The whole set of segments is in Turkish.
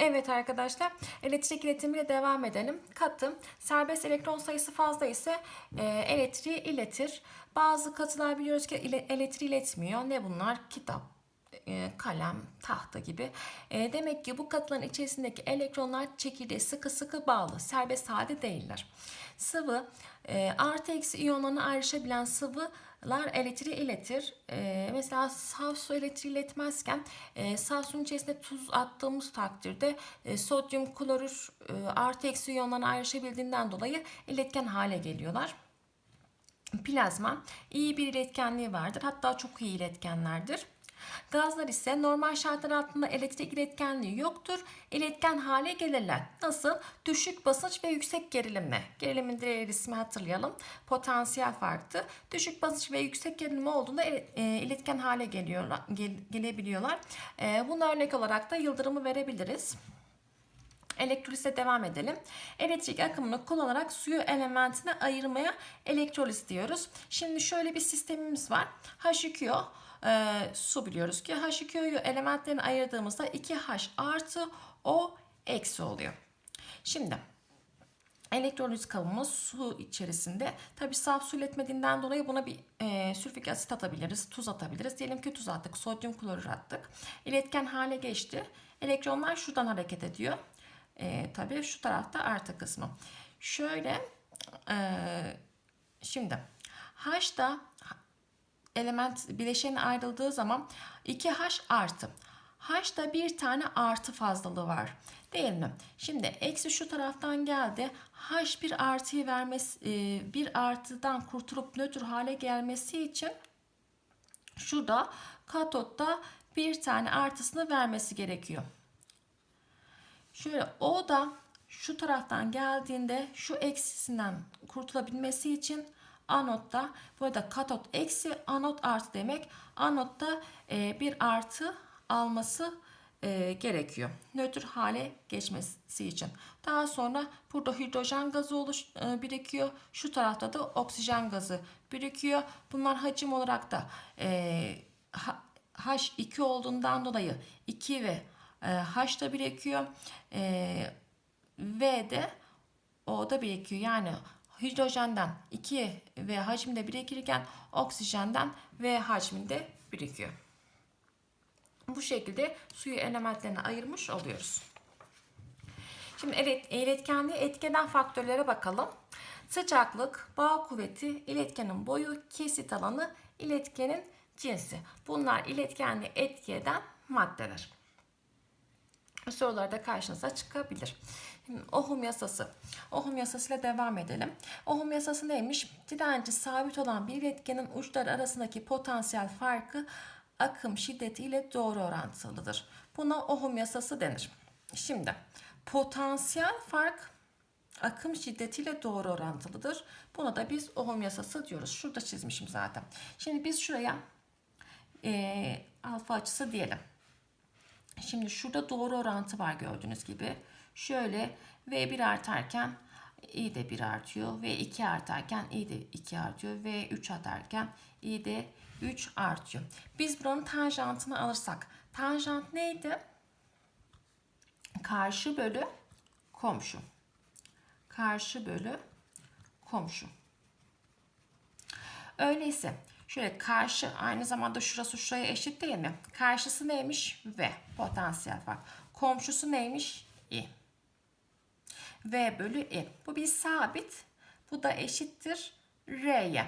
Evet arkadaşlar elektrik iletimiyle devam edelim. Katı serbest elektron sayısı fazla ise e, elektriği iletir. Bazı katılar biliyoruz ki elektriği iletmiyor. Ne bunlar? Kitap, kalem, tahta gibi. E, demek ki bu katıların içerisindeki elektronlar çekirdeğe sıkı sıkı bağlı. Serbest halde değiller. Sıvı e, artı eksi iyonlarına ayrışabilen sıvılar elektriği iletir. E, mesela saf su elektriği iletmezken e, saf suyun içerisine tuz attığımız takdirde e, sodyum klorür e, artı eksi iyonlarına ayrışabildiğinden dolayı iletken hale geliyorlar. Plazma iyi bir iletkenliği vardır. Hatta çok iyi iletkenlerdir. Gazlar ise normal şartlar altında elektrik iletkenliği yoktur. İletken hale gelirler. Nasıl? Düşük basınç ve yüksek gerilimle. Gerilimin diğer ismi hatırlayalım. Potansiyel farktı. Düşük basınç ve yüksek gerilim olduğunda e, iletken hale geliyorlar, gel, gelebiliyorlar. E, buna örnek olarak da yıldırımı verebiliriz. Elektrolize devam edelim. Elektrik akımını kullanarak suyu elementine ayırmaya elektroliz diyoruz. Şimdi şöyle bir sistemimiz var. H2O e, su biliyoruz ki H2O'yu elementlerine ayırdığımızda 2H artı O eksi oluyor. Şimdi elektroliz kabımız su içerisinde. Tabi saf su iletmediğinden dolayı buna bir e, sülfik asit atabiliriz, tuz atabiliriz. Diyelim ki tuz attık, sodyum klorür attık. İletken hale geçti. Elektronlar şuradan hareket ediyor. E, tabii şu tarafta artı kısmı. Şöyle e, şimdi H'da element bileşeni ayrıldığı zaman 2H artı. H'da bir tane artı fazlalığı var. Değil mi? Şimdi eksi şu taraftan geldi. H bir artıyı vermesi, e, bir artıdan kurtulup nötr hale gelmesi için şurada katotta bir tane artısını vermesi gerekiyor. Şöyle o da şu taraftan geldiğinde şu eksisinden kurtulabilmesi için anotta burada katot eksi anot artı demek. Anotta e, bir artı alması e, gerekiyor. Nötr hale geçmesi için. Daha sonra burada hidrojen gazı oluş, e, birikiyor. Şu tarafta da oksijen gazı birikiyor. Bunlar hacim olarak da e, H2 olduğundan dolayı 2 ve e, H da birikiyor. E, v de O da birikiyor. Yani hidrojenden 2 V hacminde birikirken oksijenden V hacminde birikiyor. Bu şekilde suyu elementlerine ayırmış oluyoruz. Şimdi evet, iletkenliği etkeden faktörlere bakalım. Sıcaklık, bağ kuvveti, iletkenin boyu, kesit alanı, iletkenin cinsi. Bunlar iletkenliği etki eden maddeler. Sorularda karşınıza çıkabilir. Ohm yasası. Ohm yasasıyla devam edelim. Ohm yasası neymiş? Direnci sabit olan bir iletkenin uçları arasındaki potansiyel farkı akım şiddeti ile doğru orantılıdır. Buna ohm yasası denir. Şimdi potansiyel fark akım şiddetiyle doğru orantılıdır. Buna da biz ohm yasası diyoruz. Şurada çizmişim zaten. Şimdi biz şuraya e, alfa açısı diyelim. Şimdi şurada doğru orantı var gördüğünüz gibi. Şöyle V1 artarken I de 1 artıyor. V2 artarken I de 2 artıyor. V3 artarken I de 3 artıyor. Biz buranın tanjantını alırsak. Tanjant neydi? Karşı bölü komşu. Karşı bölü komşu. Öyleyse şöyle karşı aynı zamanda şurası şuraya eşit değil mi? Karşısı neymiş? V. Potansiyel fark. Komşusu neymiş? I. V bölü I. Bu bir sabit. Bu da eşittir R'ye.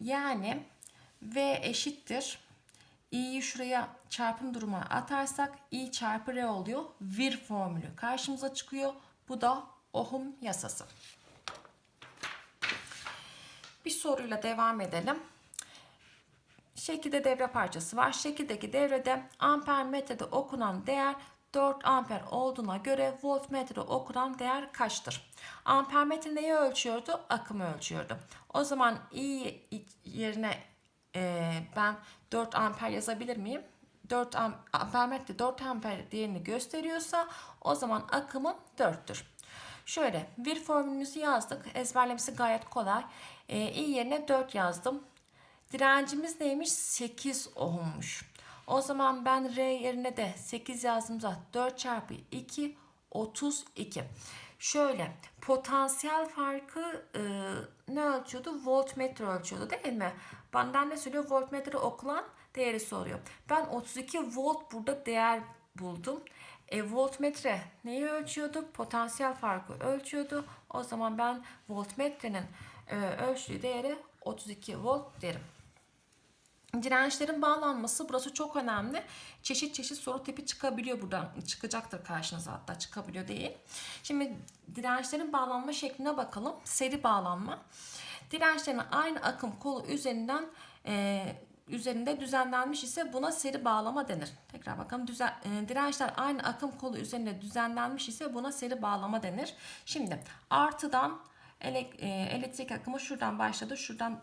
Yani V eşittir. i'yi şuraya çarpım durumuna atarsak i çarpı r oluyor. Vir formülü karşımıza çıkıyor. Bu da Ohm yasası. Bir soruyla devam edelim. Şekilde devre parçası var. Şekildeki devrede amper metrede okunan değer 4 amper olduğuna göre voltmetrede okunan değer kaçtır? Ampermetre neyi ölçüyordu? Akımı ölçüyordu. O zaman i yerine e, ben 4 amper yazabilir miyim? 4 ampermetre 4 amper değerini gösteriyorsa o zaman akımım 4'tür. Şöyle bir formülümüzü yazdık. Ezberlemesi gayet kolay. E, i yerine 4 yazdım. Direncimiz neymiş? 8 ohmmuş. O zaman ben R yerine de 8 yazdığımda 4 çarpı 2 32. Şöyle potansiyel farkı e, ne ölçüyordu? Voltmetre ölçüyordu değil mi? Benden ne söylüyor? Voltmetre okulan değeri soruyor. Ben 32 volt burada değer buldum. E, voltmetre neyi ölçüyordu? Potansiyel farkı ölçüyordu. O zaman ben voltmetrenin e, ölçtüğü değeri 32 volt derim. Dirençlerin bağlanması burası çok önemli. Çeşit çeşit soru tipi çıkabiliyor buradan. Çıkacaktır karşınıza hatta çıkabiliyor değil. Şimdi dirençlerin bağlanma şekline bakalım. Seri bağlanma. Dirençlerin aynı akım kolu üzerinden e, üzerinde düzenlenmiş ise buna seri bağlama denir. Tekrar bakalım. Düzen, e, dirençler aynı akım kolu üzerinde düzenlenmiş ise buna seri bağlama denir. Şimdi artıdan e, elektrik akımı şuradan başladı. Şuradan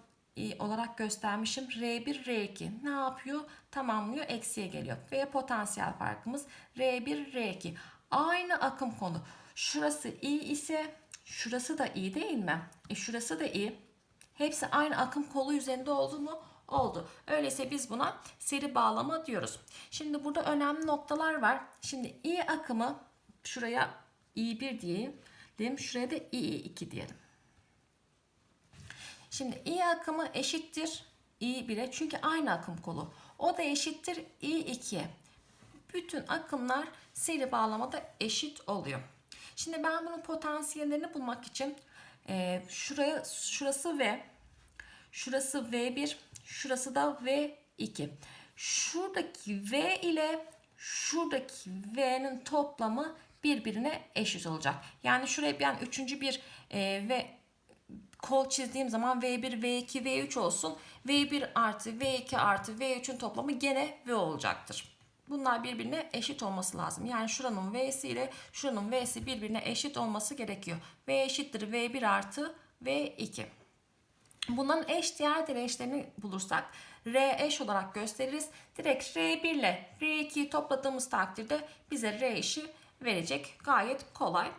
olarak göstermişim. R1, R2 ne yapıyor? Tamamlıyor, eksiye geliyor. Ve potansiyel farkımız R1, R2. Aynı akım kolu. Şurası I ise şurası da I değil mi? E şurası da I. Hepsi aynı akım kolu üzerinde oldu mu? Oldu. Öyleyse biz buna seri bağlama diyoruz. Şimdi burada önemli noktalar var. Şimdi I akımı şuraya I1 diyelim. Şuraya da I2 diyelim. Şimdi I akımı eşittir I1'e çünkü aynı akım kolu. O da eşittir I2'ye. Bütün akımlar seri bağlamada eşit oluyor. Şimdi ben bunun potansiyellerini bulmak için e, şuraya şurası V, şurası V1, şurası da V2. Şuradaki V ile şuradaki V'nin toplamı birbirine eşit olacak. Yani şuraya ben üçüncü bir e, V kol çizdiğim zaman V1, V2, V3 olsun. V1 artı V2 artı V3'ün toplamı gene V olacaktır. Bunlar birbirine eşit olması lazım. Yani şuranın V'si ile şuranın V'si birbirine eşit olması gerekiyor. V eşittir V1 artı V2. Bunların eş diğer dirençlerini bulursak R eş olarak gösteririz. Direkt R1 ile R2'yi topladığımız takdirde bize R eşi verecek. Gayet kolay.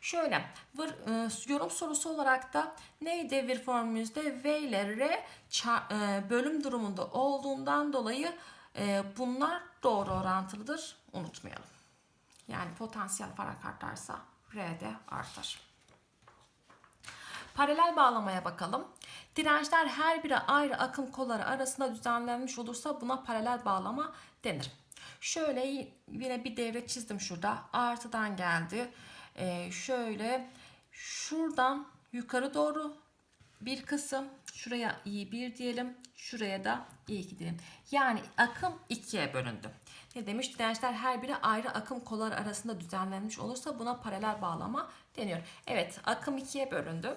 Şöyle vır, e, yorum sorusu olarak da neydi vir formülümüzde V ile R e, bölüm durumunda olduğundan dolayı e, bunlar doğru orantılıdır. Unutmayalım. Yani potansiyel fark artarsa R de artar. Paralel bağlamaya bakalım. Dirençler her biri ayrı akım kolları arasında düzenlenmiş olursa buna paralel bağlama denir. Şöyle yine bir devre çizdim şurada. Artıdan geldi. Ee, şöyle şuradan yukarı doğru bir kısım şuraya i1 diyelim şuraya da i2 diyelim. Yani akım ikiye bölündü. Ne demiş? Dirençler her biri ayrı akım kolları arasında düzenlenmiş olursa buna paralel bağlama deniyor. Evet akım ikiye bölündü.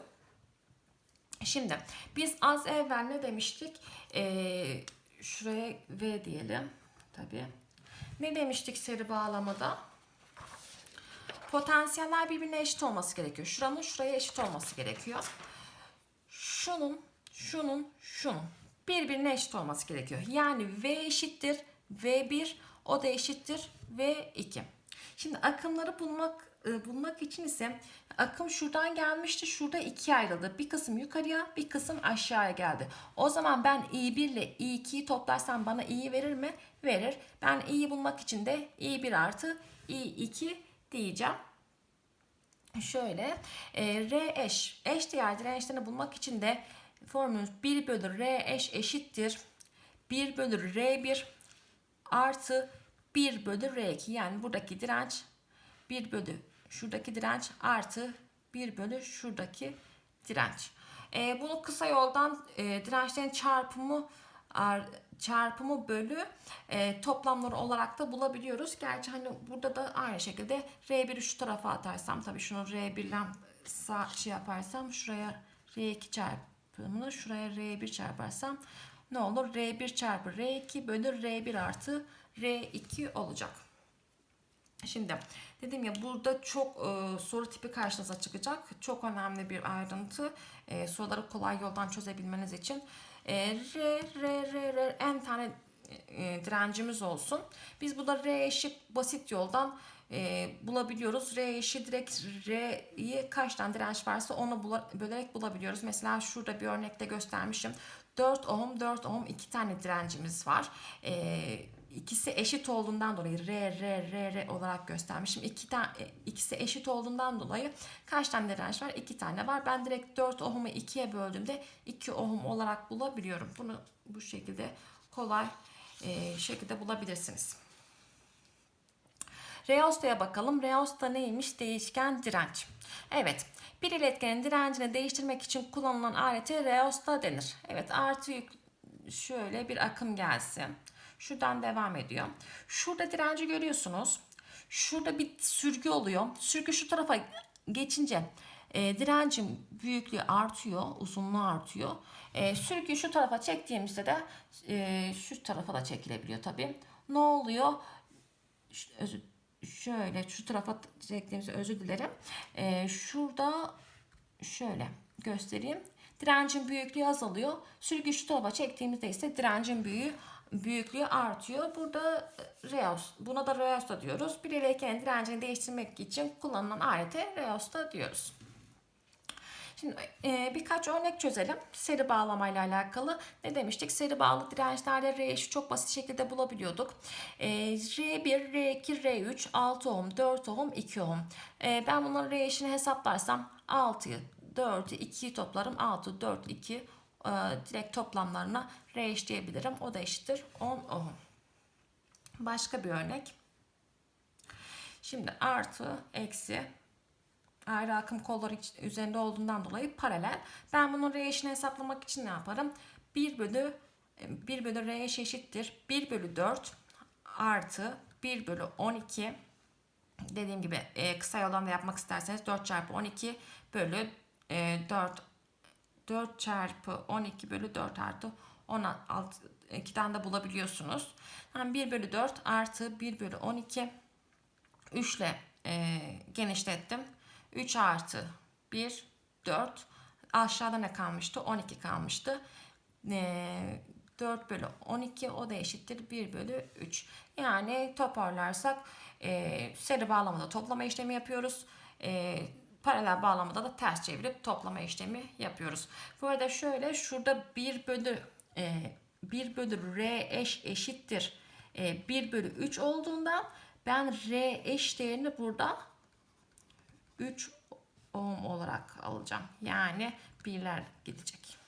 Şimdi biz az evvel ne demiştik? Ee, şuraya V diyelim. Tabii. Ne demiştik seri bağlamada? Potansiyeller birbirine eşit olması gerekiyor. Şuranın şuraya eşit olması gerekiyor. Şunun, şunun, şunun birbirine eşit olması gerekiyor. Yani V eşittir V1, o da eşittir V2. Şimdi akımları bulmak e, bulmak için ise akım şuradan gelmişti. Şurada ikiye ayrıldı. Bir kısım yukarıya, bir kısım aşağıya geldi. O zaman ben I1 ile I2'yi toplarsam bana i'yi verir mi? Verir. Ben i'yi bulmak için de I1 artı I2 diyeceğim. Şöyle e, R eş eş değer dirençlerini bulmak için de formülümüz 1 bölü R eş eşittir 1 bölü R1 artı 1 bölü R2 yani buradaki direnç 1 bölü şuradaki direnç artı 1 bölü şuradaki direnç. E, bunu kısa yoldan e, dirençlerin çarpımı çarpımı bölü e, toplamları olarak da bulabiliyoruz. Gerçi hani burada da aynı şekilde R1'i şu tarafa atarsam tabii şunu R1 ile sağ şey yaparsam şuraya R2 çarpımını şuraya R1 çarparsam ne olur? R1 çarpı R2 bölü R1 artı R2 olacak. Şimdi dedim ya burada çok e, soru tipi karşınıza çıkacak. Çok önemli bir ayrıntı. E, soruları kolay yoldan çözebilmeniz için. E, R, R, R, R en tane e, direncimiz olsun. Biz burada R eşit basit yoldan e, bulabiliyoruz. R eşit direkt R'yi kaç tane direnç varsa onu bula, bölerek bulabiliyoruz. Mesela şurada bir örnekte göstermişim. 4 ohm, 4 ohm iki tane direncimiz var. E, ikisi eşit olduğundan dolayı R, R, R, R olarak göstermişim. İki tane, ikisi eşit olduğundan dolayı kaç tane direnç var? İki tane var. Ben direkt 4 ohmu 2'ye böldüğümde 2 ohm olarak bulabiliyorum. Bunu bu şekilde kolay e, şekilde bulabilirsiniz. Reosta'ya bakalım. Reosta neymiş? Değişken direnç. Evet. Bir iletkenin direncini değiştirmek için kullanılan alete reosta denir. Evet artı yük şöyle bir akım gelsin. Şuradan devam ediyor. Şurada direnci görüyorsunuz. Şurada bir sürgü oluyor. Sürgü şu tarafa geçince e, direncin büyüklüğü artıyor, uzunluğu artıyor. E, sürgüyü şu tarafa çektiğimizde de e, şu tarafa da çekilebiliyor tabii. Ne oluyor? Ş- özür şöyle şu tarafa çektiğimizde özür dilerim. Ee, şurada şöyle göstereyim. Direncin büyüklüğü azalıyor. Sürgü şu tarafa çektiğimizde ise direncin büyüğü büyüklüğü artıyor. Burada reos, buna da reosta diyoruz. Bir iletkenin direncini değiştirmek için kullanılan alete reosta diyoruz. Şimdi e, birkaç örnek çözelim. Seri bağlamayla alakalı. Ne demiştik? Seri bağlı dirençlerde R3'ü çok basit şekilde bulabiliyorduk. E, R1, R2, R3, 6 ohm, 4 ohm, 2 ohm. E, ben bunların R3'ünü hesaplarsam 6'yı, 4'ü, 2'yi toplarım. 6, 4, 2 e, direkt toplamlarına R3 diyebilirim. O da eşittir 10 ohm. Başka bir örnek. Şimdi artı, eksi, ayrı akım kolları üzerinde olduğundan dolayı paralel. Ben bunun R eşini hesaplamak için ne yaparım? 1 bölü 1 bölü R eş eşittir. 1 bölü 4 artı 1 bölü 12 dediğim gibi e, kısa yoldan da yapmak isterseniz 4 çarpı 12 bölü e, 4 4 çarpı 12 bölü 4 artı 16 2'den de bulabiliyorsunuz. Yani 1 bölü 4 artı 1 bölü 12 3 ile genişlettim. 3 artı 1 4 aşağıda ne kalmıştı? 12 kalmıştı. E, 4 bölü 12 o da eşittir 1 bölü 3. Yani toparlarsak e, seri bağlamada toplama işlemi yapıyoruz. E, paralel bağlamada da ters çevirip toplama işlemi yapıyoruz. Bu arada şöyle şurada 1 bölü e, 1 bölü r eş eşittir e, 1 bölü 3 olduğundan ben r eş değerini burada 3 ohm olarak alacağım. Yani birler gidecek.